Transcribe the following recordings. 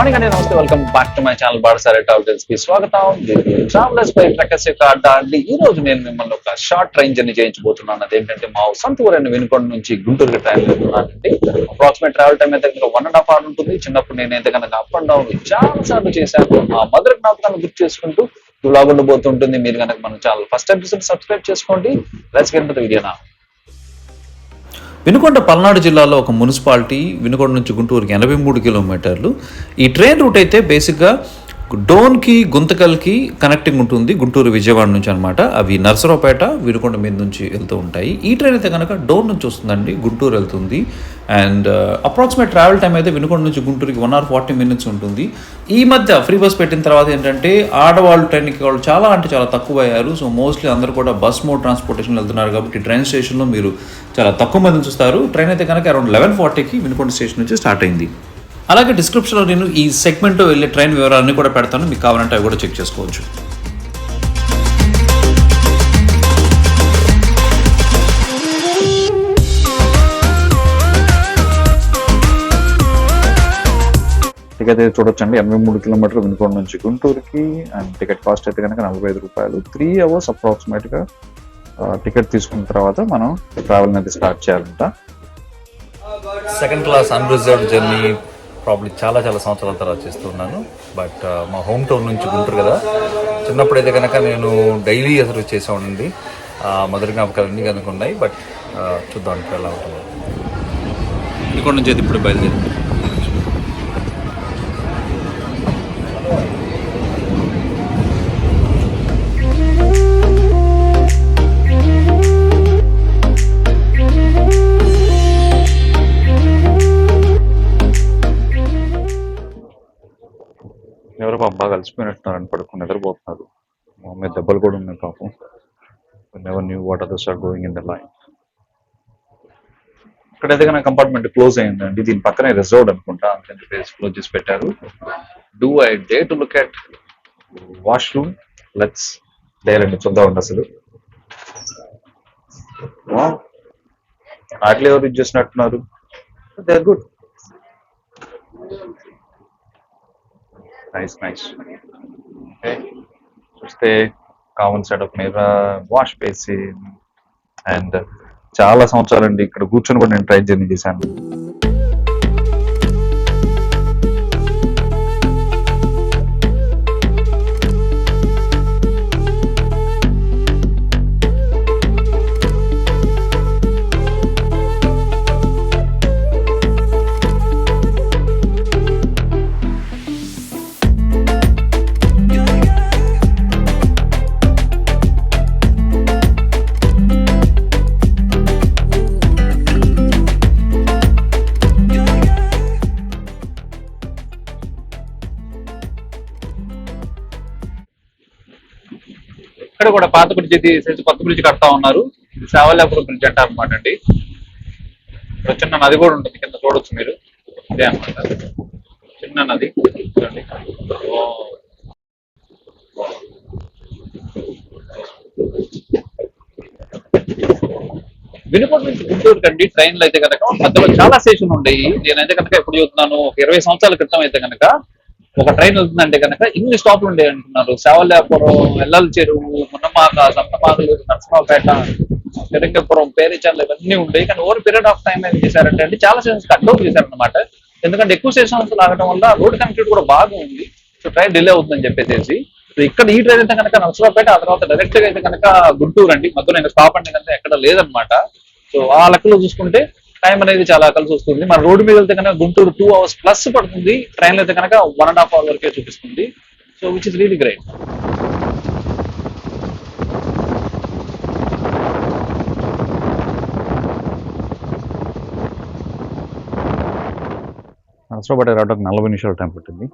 Morning అండి నమస్తే welcome back to my channel బాడసారి ట్రావెల్స్కి స్వాగతం. ట్రావెలర్స్ పై ట్రకర్స్ యొక్క అడ్డా అండి. ఈ రోజు నేను మిమ్మల్ని ఒక షార్ట్ ట్రైన్ జర్నీ చేయించబోతున్నాను. అదేంటంటే మా సొంత ఊరైన వెనుకొండ నుంచి గుంటూరుకి ట్రైన్ వెళ్తున్నానండి అప్రాక్సిమేట్ ట్రావెల్ టైం అయితే కనుక వన్ అండ్ హాఫ్ అవర్ ఉంటుంది. చిన్నప్పుడు నేనైతే కనుక అప్ అండ్ డౌన్ చాలా సార్లు చేశాను. ఆ మధుర జ్ఞాపకాన్ని గుర్తు చేసుకుంటూ బ్లాగ్ ఉండబోతుంటుంది మీరు కనుక మన ఛానల్ ఫస్ట్ ఎపిసోడ్ సబ్స్క్రైబ్ చేసుకోండి. లెట్స్ గెట్ వీడియో నా వినుకొండ పల్నాడు జిల్లాలో ఒక మున్సిపాలిటీ వినుకొండ నుంచి గుంటూరుకి ఎనభై మూడు కిలోమీటర్లు. ఈ ట్రైన్ రూట్ అయితే బేసిక్గా డోన్కి గుంతకల్కి కనెక్టింగ్ ఉంటుంది. గుంటూరు విజయవాడ నుంచి అనమాట అవి నర్సరావుపేట వినుకొండ మీద నుంచి వెళ్తూ ఉంటాయి. ఈ ట్రైన్ అయితే కనుక డోన్ నుంచి వస్తుందండి. గుంటూరు వెళ్తుంది. అండ్ అప్రాక్సిమేట్ ట్రావెల్ టైం అయితే వినుకొండ నుంచి గుంటూరుకి వన్ అవర్ ఫార్టీ మినిట్స్ ఉంటుంది. ఈ మధ్య ఫ్రీ బస్ పెట్టిన తర్వాత ఏంటంటే ఆడవాళ్ళు ట్రైన్కి వాళ్ళు చాలా అంటే చాలా తక్కువ అయ్యారు సో మోస్ట్లీ అందరూ కూడా బస్ మోడ్ ట్రాన్స్పోర్టేషన్ వెళ్తున్నారు కాబట్టి ట్రైన్ స్టేషన్లో మీరు చాలా తక్కువ మంది చూస్తారు. ట్రైన్ అయితే కనుక అరౌండ్ లెవెన్ ఫార్టీకి వినుకొండ స్టేషన్ నుంచి స్టార్ట్ అయింది. అలాగే డిస్క్రిప్షన్లో నేను ఈ సెగ్మెంట్లో వెళ్ళే ట్రైన్ వివరాలన్నీ కూడా పెడతాను. మీకు కావాలంటే అవి కూడా చెక్ చేసుకోవచ్చు. టికెట్ అయితే చూడొచ్చండి. ఎనభై మూడు కిలోమీటర్లు వినుకొండ నుంచి గుంటూరుకి. అండ్ టికెట్ కాస్ట్ అయితే కనుక నలభై ఐదు రూపాయలు. త్రీ అవర్స్ అప్రాక్సిమేట్గా టికెట్ తీసుకున్న తర్వాత మనం ట్రావెల్ అనేది స్టార్ట్ చేయాలంట. Second class unreserved journey probably చాలా చాలా సంవత్సరాల తర్వాత చేస్తున్నాను బట్ uh, మా హోమ్ టౌన్ నుంచి గుంటూరు కదా. చిన్నప్పుడు అయితే కనుక నేను డైలీ అసలు చేసేవాడండి మొదటి జ్ఞాపకాలు అన్నీ కనుక ఉన్నాయి. బట్ uh, చూద్దాం ఎలా ఉంటుంది. ఇక్కడ నుంచి అయితే ఇప్పుడు బయలుదేరి. ఎవరో అబ్బా బాగా పడుకుని నిద్రపోతున్నారు. మా మీద దెబ్బలు కూడా ఉన్నాయి పాపం. Never knew what others are going in the line ఇక్కడ కనుక కంపార్ట్మెంట్ క్లోజ్ అయిందండి. దీని పక్కనే రిజర్వ్డ్ అనుకుంటా. అందుకని చెప్పేసి క్లోజ్ చేసి పెట్టారు. Do I dare to look at washroom let's డేలండి చూద్దామండి అసలు ఆటలు ఎవరు యూజ్ చేసినట్టున్నారు. They are good nice nice okay చూస్తే కామన్ సెటప్ మీద వాష్ బేసిన్ అండ్ చాలా సంవత్సరాలండి ఇక్కడ కూర్చొని కూడా నేను ట్రై జర్నీ చేశాను ఇక్కడ కూడా పాత బ్రిడ్జ్ తీసేసి కొత్త బ్రిడ్జ్ కడతా ఉన్నారు. ఇది సేవల్యాపురం బ్రిడ్జ్ అంటారు అనమాట అండి. ఇక్కడ చిన్న నది కూడా ఉంటుంది కింద చూడొచ్చు మీరు. ఇదే అనమాట చిన్న నది. చూడండి వినుకొండ నుంచి గుంటూరు కండి ట్రైన్లు అయితే కనుక మధ్యలో చాలా స్టేషన్ ఉండేవి నేనైతే కనుక ఎప్పుడు చూస్తున్నాను ఒక ఇరవై సంవత్సరాల క్రితం అయితే కనుక ఒక ట్రైన్ వెళ్తుందంటే కనుక ఇన్ని స్టాప్లు ఉండే అంటున్నారు శవల్యాపురం ఎల్లల చెరువు మున్నమాక సంతమాగలూరు నరసింహపేట తిరంగపురం పేరిచర్లు ఇవన్నీ ఉండేవి కానీ ఓవర్ పీరియడ్ ఆఫ్ టైం ఏం చేశారంటే అంటే చాలా స్టేషన్స్ కట్ అవుట్ చేశారనమాట ఎందుకంటే ఎక్కువ స్టేషన్స్ లాగడం వల్ల రోడ్ కనెక్టివిటీ కూడా బాగా ఉంది. సో ట్రైన్ డిలే అవుతుందని చెప్పేసి ఇక్కడ ఈ ట్రైన్ అయితే కనుక నరసింహపేట ఆ తర్వాత డైరెక్ట్గా అయితే కనుక గుంటూరు అండి మధ్యలో ఇంకా స్టాప్ అంటే కనుక ఎక్కడ లేదనమాట సో ఆ లెక్కలో చూసుకుంటే టైం అనేది చాలా కలిసి వస్తుంది. మన రోడ్డు మీద వెళ్తే కనుక గుంటూరు టూ అవర్స్ ప్లస్ పడుతుంది. ట్రైన్ అయితే కనుక వన్ అండ్ హాఫ్ అవర్ వరకే చూపిస్తుంది. So which is really great Narasaraopet రావడానికి నలభై నిమిషాలు టైం పట్టింది.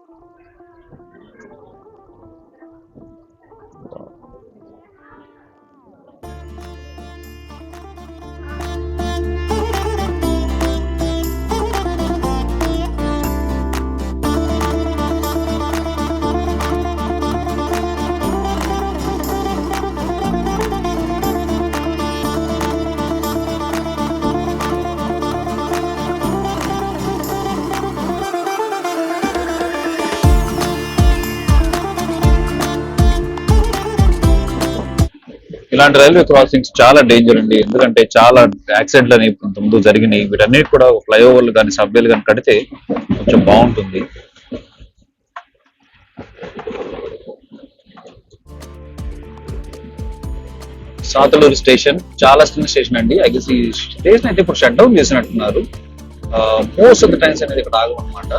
ఇలాంటి రైల్వే క్రాసింగ్స్ చాలా డేంజర్ అండి. ఎందుకంటే చాలా యాక్సిడెంట్లు అనేవి కొంత ముందు జరిగినాయి. వీటన్నిటి కూడా ఫ్లైఓవర్లు కానీ సబ్వేలు కానీ కడితే కొంచెం బాగుంటుంది. సాతలూరు స్టేషన్ చాలా చిన్న స్టేషన్ అండి. ఐ గెస్ ఈ స్టేషన్ అయితే ఇప్పుడు షట్ డౌన్ చేసినట్టున్నారు. మోస్ట్ ఆఫ్ ద టైమ్స్ అనేది ఇక్కడ ఆగమన్నమాట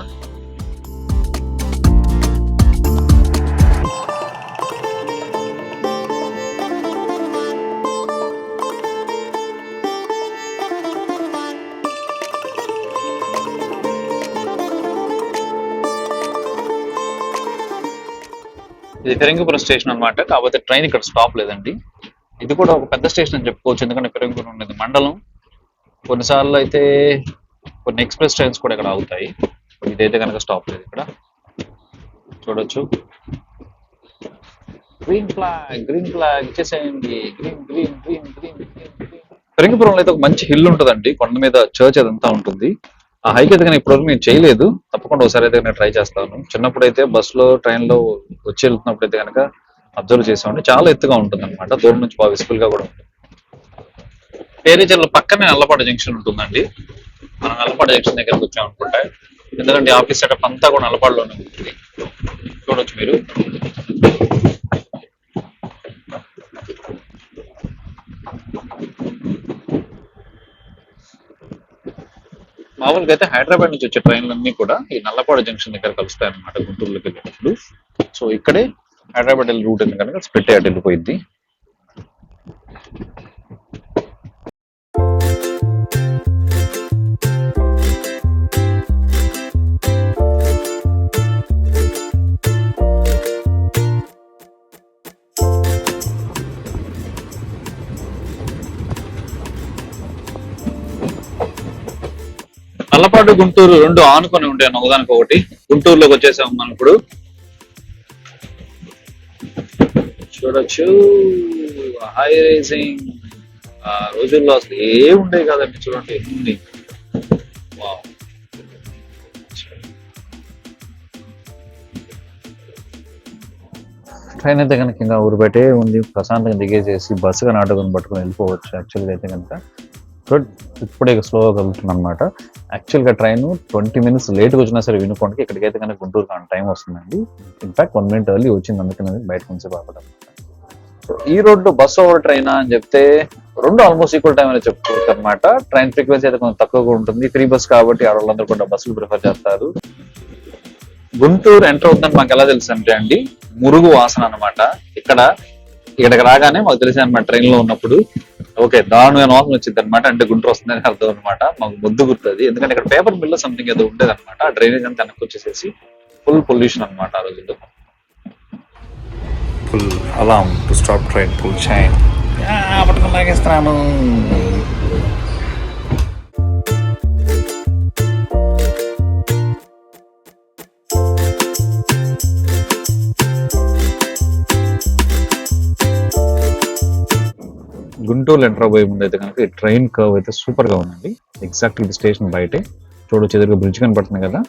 ఇది ఫిరంగిపురం స్టేషన్ అన్నమాట. కాకపోతే ట్రైన్ ఇక్కడ స్టాప్ లేదండి. ఇది కూడా ఒక పెద్ద స్టేషన్ అని చెప్పుకోవచ్చు. ఎందుకంటే ఫిరంగిపురం ఉండేది మండలం. కొన్నిసార్లు అయితే కొన్ని ఎక్స్ప్రెస్ ట్రైన్స్ కూడా ఇక్కడ ఆగుతాయి. ఇదైతే కనుక స్టాప్ లేదు ఇక్కడ. చూడొచ్చు. గ్రీన్ ఫ్లాగ్ గ్రీన్ ఫ్లాగ్ ఇచ్చేసేయండి. Green green green green green ఫిరంగిపురంలో అయితే ఒక మంచి హిల్ ఉంటుందండి. కొండ మీద చర్చ్ అదంతా ఉంటుంది. ఆ హైక్ అయితే కానీ ఇప్పటివరకు నేను చేయలేదు. తప్పకుండా ఒకసారి అయితే నేను ట్రై చేస్తాను. చిన్నప్పుడు అయితే బస్సులో లో ట్రైన్లో వచ్చి వెళ్తున్నప్పుడు అయితే కనుక అబ్జర్వ్ చేసామంటే చాలా ఎత్తుగా ఉంటుంది అనమాట దూరం నుంచి బాగా విసిబుల్గా కూడా ఉంటుంది. పేరేచర్ల పక్కనే నల్లపాడు జంక్షన్ ఉంటుందండి. మనం అల్లపాటు జంక్షన్ దగ్గరకు వచ్చాం అనుకుంటా ఎందుకంటే ఆఫీస్ సెటప్ అంతా కూడా నల్లపాడులోనే ఉంటుంది. చూడొచ్చు మీరు. మామూలుగా అయితే హైదరాబాద్ నుంచి వచ్చే ట్రైన్లన్నీ కూడా ఈ నల్లపాడు జంక్షన్ దగ్గర కలుస్తాయి అనమాట గుంటూరులోకి వెళ్ళేటప్పుడు. సో ఇక్కడే హైదరాబాద్ వెళ్ళే రూట్ ఉంది కనుక స్ప్లిట్ అయ్యాడు వెళ్ళిపోయింది నల్లపాడు గుంటూరు రెండు ఆనుకొని ఉంటాయి ఒకదానికి ఒకటి. గుంటూరులోకి వచ్చేసాం మనం ఇప్పుడు. చూడొచ్చు. హై రేసింగ్ ఆ రోజుల్లో అసలు ఏ కదండి చూడండి. ఎన్ని వావ్. ట్రైన్ అయితే కనుక ఇంకా ఊరుబెట్టే ఉంది. ప్రశాంతంగా దిగేసేసి బస్సు కానీ ఆటోకొని పట్టుకొని వెళ్ళిపోవచ్చు. యాక్చువల్గా అయితే కనుక ఇప్పుడే స్లోగా కలుగుతుంది అనమాట యాక్చువల్గా ట్రైన్ ట్వంటీ మినిట్స్ లేట్గా వచ్చినా సరే వినుకోండి ఇక్కడికైతే కనుక గుంటూరు కానీ టైం వస్తుందండి. ఇన్ఫాక్ట్ వన్ మినిట్ ఎర్లీ వచ్చింది అందుకని బయట నుంచి బాపడం ఈ రోడ్డు బస్ ఓవర్ ట్రైన్ అని చెప్తే రెండు ఆల్మోస్ట్ ఈక్వల్ టైం అని చెప్పుకోవచ్చు అనమాట ట్రైన్ ఫ్రీక్వెన్సీ అయితే కొంచెం తక్కువగా ఉంటుంది. ఫ్రీ బస్ కాబట్టి ఆడవాళ్ళందరూ కూడా బస్సులు ప్రిఫర్ చేస్తారు. గుంటూరు ఎంటర్ అవుతుందని మాకు ఎలా తెలుసు అంటే అండి మురుగు వాసన అనమాట ఇక్కడ ఇక్కడికి రాగానే మాకు తెలిసి అనమాట ట్రైన్లో ఉన్నప్పుడు. ఓకే దారుణమైన వాసన వచ్చింది అనమాట అంటే గుంటూరు వస్తుందని అర్థం అనమాట మాకు ముద్దు గుర్తుంది. ఎందుకంటే ఇక్కడ పేపర్ మిల్ సంథింగ్ ఏదో ఉండేది అనమాట ఆ డ్రైనేజ్ అంతా వెనక్కి వచ్చేసేసి ఫుల్ పొల్యూషన్ అన్నమాట ఆ రోజుల్లో. Pull alarm to stop train pull chain పట్టుకుని లాగేస్తున్నాను. గుంటూరు ఎంటర్ అవ్వే ముందు అయితే కనుక ఈ ట్రైన్ కర్వ్ అయితే సూపర్గా ఉందండి. ఎగ్జాక్ట్ ఇది స్టేషన్ బయటే. చూడొచ్చు ఎదురుగా బ్రిడ్జ్ కనపడుతుంది కదా?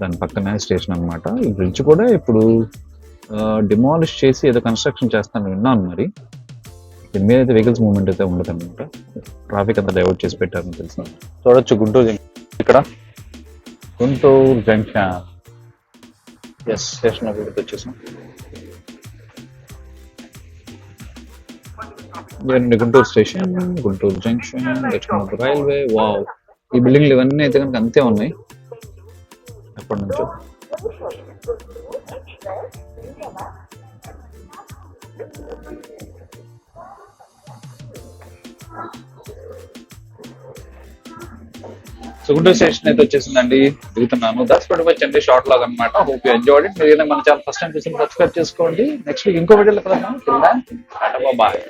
దాని పక్కనే స్టేషన్ అన్నమాట. ఈ బ్రిడ్జ్ కూడా ఇప్పుడు డిమాలిష్ చేసి ఏదో కన్స్ట్రక్షన్ చేస్తాను విన్నాను మరి. దీని మీద అయితే వెహికల్స్ మూవ్మెంట్ అయితే ఉండదు అనమాట ట్రాఫిక్ అంతా డైవర్ట్ చేసి పెట్టారని తెలుసు చూడొచ్చు గుంటూరు జంక్షన్. ఇక్కడ గుంటూరు జంక్షన్. ఎస్ స్టేషన్ అభివృద్ధి వచ్చేసాం ఇవన్నీ Guntur station Guntur junction Lakshman railway wow ఈ బిల్డింగ్లు ఇవన్నీ అయితే కనుక అంతే ఉన్నాయి. ఎప్పటి నుంచో. సో గుంటూరు స్టేషన్ అయితే వచ్చేసిందండి. దిగుతున్నాను. దట్స్ పెట్టి వచ్చండి షార్ట్ లాగ్ అనమాట హోప్ యూ ఎంజాయ్డ్ ఇట్ మీరు ఏదైనా మన ఛానల్ ఫస్ట్ టైం చూసి సబ్స్క్రైబ్ చేసుకోండి. నెక్స్ట్ వీక్ ఇంకో వీడియోలో కలుద్దాం. బాయ్.